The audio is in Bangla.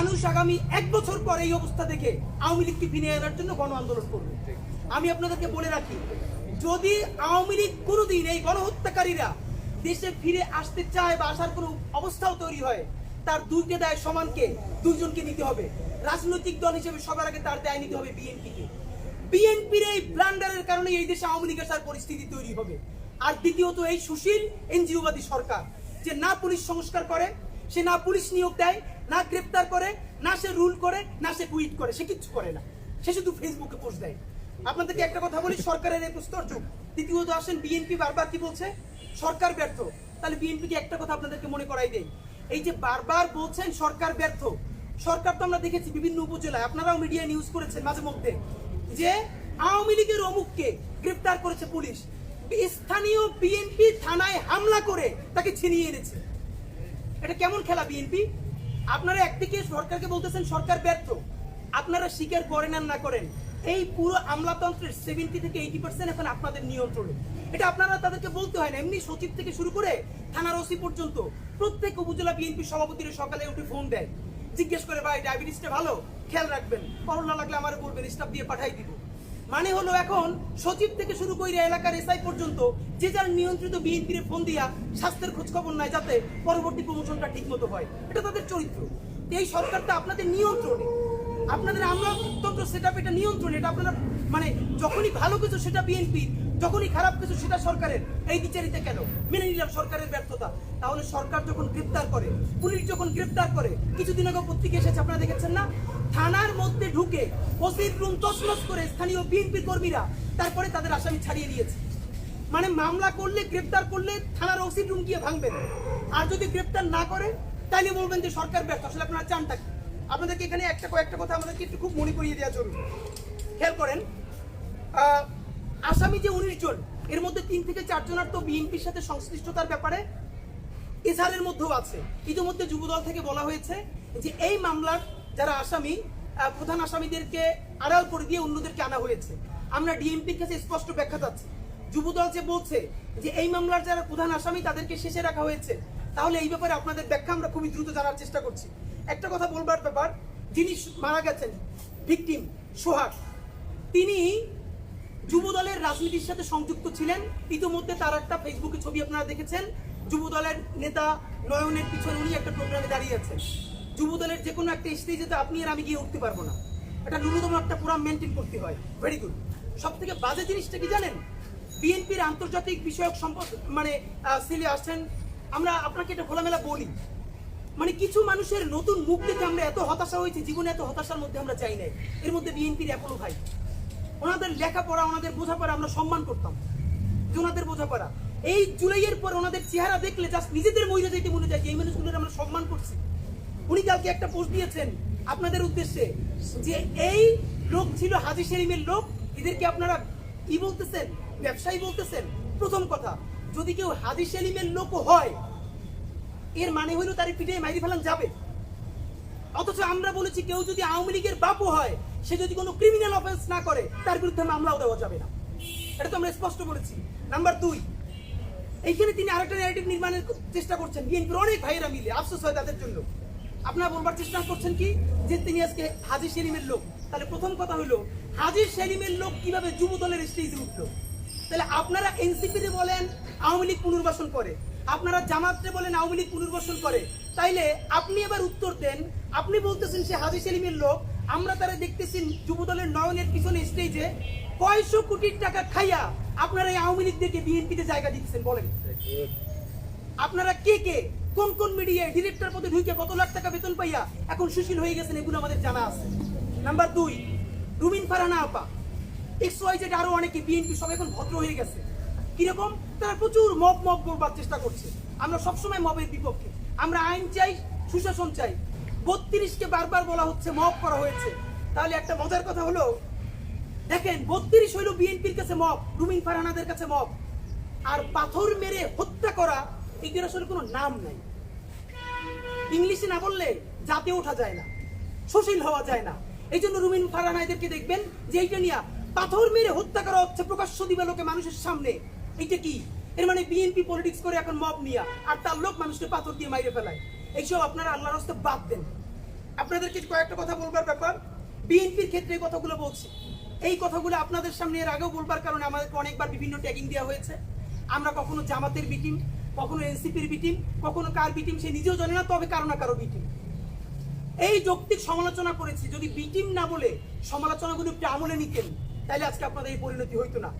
মানুষ আগামী এক বছর পর এই অবস্থা দেখে আওয়ামী লীগকে ফিরিয়ে আনার জন্য গণ আন্দোলন করবে। আমি আপনাদেরকে বলে রাখি, যদি আওয়ামী লীগ কোনোদিন এই গণহত্যাকারীরা দেশে ফিরে আসতে চায় বা আসার কোনো অবস্থাও তৈরি হয়, তার দুইটা দায় সমানকে দুইজনকে নিতে হবে। রাজনৈতিক দল হিসেবে সবার আগে তার দায় নিতে হবে বিএনপিকে। বিএনপির এই ব্লান্ডারের কারণে এই দেশে আওয়ামী লীগের সার পরিস্থিতি তৈরি হবে। আর দ্বিতীয়ত এই সুশীল এনজিওবাদী সরকার, যে না পুলিশ সংস্কার করে সে না পুলিশ নিয়োগ দেয়, না গ্রেপ্তার করে, না সে রুল করে, না সে টুইট করে, সে কিচ্ছু করে না। সে শুধু ফেসবুকে পোস্ট দেয়। আপনাদেরকে একটা কথা বলি, সরকারের এই প্রস্তর যুগ। দ্বিতীয়ত আসেন বিএনপি বারবার কি বলছে? সরকার ব্যর্থ। তাহলে বিএনপিকে একটা কথা আপনাদেরকে মনে করাই দেয় এই যে বারবার বলছেন, সরকার ব্যর্থ। সরকার তো আমরা দেখেছি বিভিন্ন উপজেলায়, আপনারাও মিডিয়া নিউজ করেছেন মাঝে মধ্যে, যে আওয়ামী লীগের অমুককে গ্রেপ্তার করেছে পুলিশ। স্থানীয় বিএনপি থানায় হামলা করে তাকে ছিনিয়ে এনেছে। এটা কেমন খেলা, বিএনপি? আপনারা একদিকে সরকারকে বলতেছেন, সরকার ব্যর্থ। আপনারা স্বীকার করেন আর না করেন, এই পুরো আমলাতন্ত্রের সেভেন্টি থেকে এইটি পার্সেন্ট এখন আপনাদের নিয়ন্ত্রণে। এটা আপনারা তাদেরকে বলতে হয় না, এমনি সচিব থেকে শুরু করে থানার ওসি পর্যন্ত প্রত্যেক উপজেলা বিএনপি সভাপতিরা সকালে উঠে ফোন দেয়। জিজ্ঞেস করে, ভাই ডায়াবেটিসটা ভালো? খেয়াল রাখবেন। করোনা লাগলে আমার বলবেন স্টাফ দিয়ে পাঠাই দিব। মানে হলো এখন সচিব থেকে শুরু করে এলাকার এসআই পর্যন্ত যে যার নিয়ন্ত্রিত বিএনপির ফোন দিয়া স্বাস্থ্যের খোঁজ খবর নাই যাতে পরবর্তী প্রমোশনটা ঠিক মতো হয়। এটা তাদের চরিত্র। এই সরকারটা আপনাদের নিয়ন্ত্রণে। আপনাদের আমলাতন্ত্র সেটা এটা নিয়ন্ত্রণে। এটা আপনারা মানে যখনই ভালো কিছু সেটা বিএনপি যখনই খারাপ কিছু সেটা সরকারের, এই বিচারিতে কেন? মেনে নিলাম সরকারের ব্যর্থতা। তাহলে সরকার যখন গ্রেপ্তার করে, পুলিশ যখন গ্রেপ্তার করে, কিছুদিন আগে পত্রিকা এসেছে, আপনারা দেখেছেন না? থানার মধ্যে ঢুকে ওসির রুম তছনছ করে স্থানীয় বিএনপি কর্মীরা তারপরে তাদের আসামি ছাড়িয়ে দিয়েছে। মানে মামলা করলে, গ্রেপ্তার করলে থানার ওসির রুম গিয়ে ভাঙবেন। আর যদি গ্রেপ্তার না করে তাইলে বলবেন যে সরকার ব্যর্থ। আসলে আপনারা চানটা কি? আপনাদেরকে এখানে একটা কয়েকটা কথা আমাদেরকে একটু খুব মনে করিয়ে দেওয়া জরুরি। খেয়াল করেন আসামি যে উনিশ জন, এর মধ্যে তিন থেকে চারজনের তো বিএনপির সাথে সংশ্লিষ্টতার ব্যাপারে এছাড়ের মধ্যেও আছে। ইতিমধ্যে যুবদল থেকে বলা হয়েছে যে এই মামলার যারা আসামি প্রধান আসামিদেরকে আড়াল করে দিয়ে অন্যদেরকে আনা হয়েছে। আমরা ডিএমপির কাছে স্পষ্ট ব্যাখ্যা চাচ্ছি। যুবদল যে বলছে যে এই মামলার যারা প্রধান আসামি, তাদেরকে শেষে রাখা হয়েছে, তাহলে এই ব্যাপারে আপনাদের ব্যাখ্যা আমরা খুবই দ্রুত জানার চেষ্টা করছি। একটা কথা বলবার ব্যাপার, যিনি মারা গেছেন, ভিকটিম সোহাগ, তিনি যুবদলের রাজনীতির সাথে সংযুক্ত ছিলেন। ইতিমধ্যে তার একটা ফেসবুকে ছবি আপনারা দেখেছেন। যুবদলের নেতা নয়নের পিছনে উনি একটা প্রোগ্রামে দাঁড়িয়ে আছেন। যুবদলের যে কোনো একটা স্টেজে আপনি আর আমি গিয়ে উঠতে পারব না। এটা ন্যূনতম একটা প্রোগ্রাম মেনটেন করতে হয়। ভেরি গুড সব থেকে বাজে জিনিসটা কি জানেন? বিএনপির আন্তর্জাতিক বিষয়ক সম্পদ মানে সিলে আসছেন। আমরা আপনাকে এটা খোলামেলা বলি। মানে কিছু মানুষের নতুন মুখ দেখে আমরা এত হতাশা হয়েছি, জীবনে এত হতাশার মধ্যে আমরা চাই নাই। এর মধ্যে বিএনপির এপলো ভাই। ওনাদের লেখাপড়া, ওনাদের বোঝাপড়া আমরা সম্মান করতাম। যে ওনাদের বোঝাপড়া। এই জুলাইয়ের পর ওনাদের চেহারা দেখলে জাস্ট নিজেদের মহিলা যেতে মনে যায় যে এই মানুষগুলোর আমরা সম্মান করছি। উনি কালকে একটা পোস্ট দিয়েছেন আপনাদের উদ্দেশ্যে যে এই লোক ছিল হাজি সেলিমের লোক, এদেরকে আপনারা কি বলতেছেন? ব্যবসায়ী বলতেছেন? প্রথম কথা, যদি কেউ হাজি সেলিমের লোকও হয়, এর মানে হইল তার পিঠে মাইরি ফেলান যাবে। অথচ আমরা বলেছি কেউ যদি আওয়ামী লীগের বাপও হয়, সে যদি কোনো ক্রিমিনাল অফেন্স না করে, তার বিরুদ্ধে মামলাও দেওয়া যাবে না। এটা তো আমরা স্পষ্ট বলেছি। নাম্বার দুই, এইখানে তিনি আরেকটা ন্যারেটিভ নির্মাণের চেষ্টা করছেন। বিএনপির অনেক ভাইয়েরা মিলে, আফসোস হয় তাদের জন্য। আপনারা বলবার চেষ্টা করছেন কি? যে তিনি আজকে হাজি সেলিমের লোক। তাহলে প্রথম কথা হলো, হাজি সেলিমের লোক কীভাবে যুব দলের স্টেজে উঠল? তাহলে আপনারা এনসিপিতে বলেন, আওয়ামী লীগ পুনর্বাসন করে। আপনারা জামাতে বলেন, আওয়ামী লীগ পুনর্বাসন করে। তাইলে আপনি এবার উত্তর দেন, আপনি বলতেছেন সে হাজি সেলিমের লোক, আমরা তারা দেখতেছি যুব দলের নয়নের পিছনে স্টেজে কয়শো কোটি টাকা খাইয়া আপনারা এই আওয়ামী লীগদেরকে বিএনপিতে জায়গা দিচ্ছেন, বলেন। আপনারা কে কে? কোন কোন মিডিয়ায় ডিরেক্টর পদে ঢুকে কত লাখ টাকা বেতন পাইয়া এখন সুশীল হয়ে গেছেন এগুলো আমাদের জানা আছে। নাম্বার দুই, রুমিন ফারহানা আপা। এক্স ওয়াই জেড আরও অনেকে বিএনপি সব এখন ভদ্র হয়ে গেছে। কীরকম? তারা প্রচুর মব মব করবার চেষ্টা করছে। আমরা সবসময় মবের বিপক্ষে। আমরা আইন চাই, সুশাসন চাই। বত্রিশকে বারবার বলা হচ্ছে মব করা হয়েছে। তাহলে একটা মজার কথা হলো, দেখেন, বত্রিশ হইল বিএনপির কাছে মব, রুমিন ফারহানাদের কাছে মব। আর পাথর মেরে হত্যা করা এগুলোর আসলে কোনো নাম নাই। ইংলিশে না বললে জাতে ওঠা যায় না সুশীল হওয়া যায় না। এই জন্য রুমিন ফারহানা এদেরকে দেখবেন যে এইটা নিয়ে পাথর মেরে হত্যা করা হচ্ছে, প্রকাশ্য দিবা লোকে মানুষের সামনে। এইটা কি? এর মানে বিএনপি পলিটিক্স করে এখন মব নিয়া আর তার লোক মানুষকে পাথর দিয়ে মাইরে ফেলায়। এইসব আপনারা আল্লাহর হস্তে বাদ দেন। আপনাদেরকে কয়েকটা কথা বলবার ব্যাপার। বিএনপির ক্ষেত্রে এই কথাগুলো বলছি। এই কথাগুলো আপনাদের সামনে এর আগেও বলবার কারণে আমাদেরকে অনেকবার বিভিন্ন ট্যাগিং দেওয়া হয়েছে। আমরা কখনো জামাতের বিটিম কখনো এনসিপির বিটিম কখনো কার বিটিম সে নিজেও জানে না, তবে কারও না কারও বিটিম এই যৌক্তিক সমালোচনা করেছি, যদি বিটিম না বলে সমালোচনাগুলো একটু আমলে নিতেন, তাহলে আজকে আপনাদের এই পরিণতি হইতো না।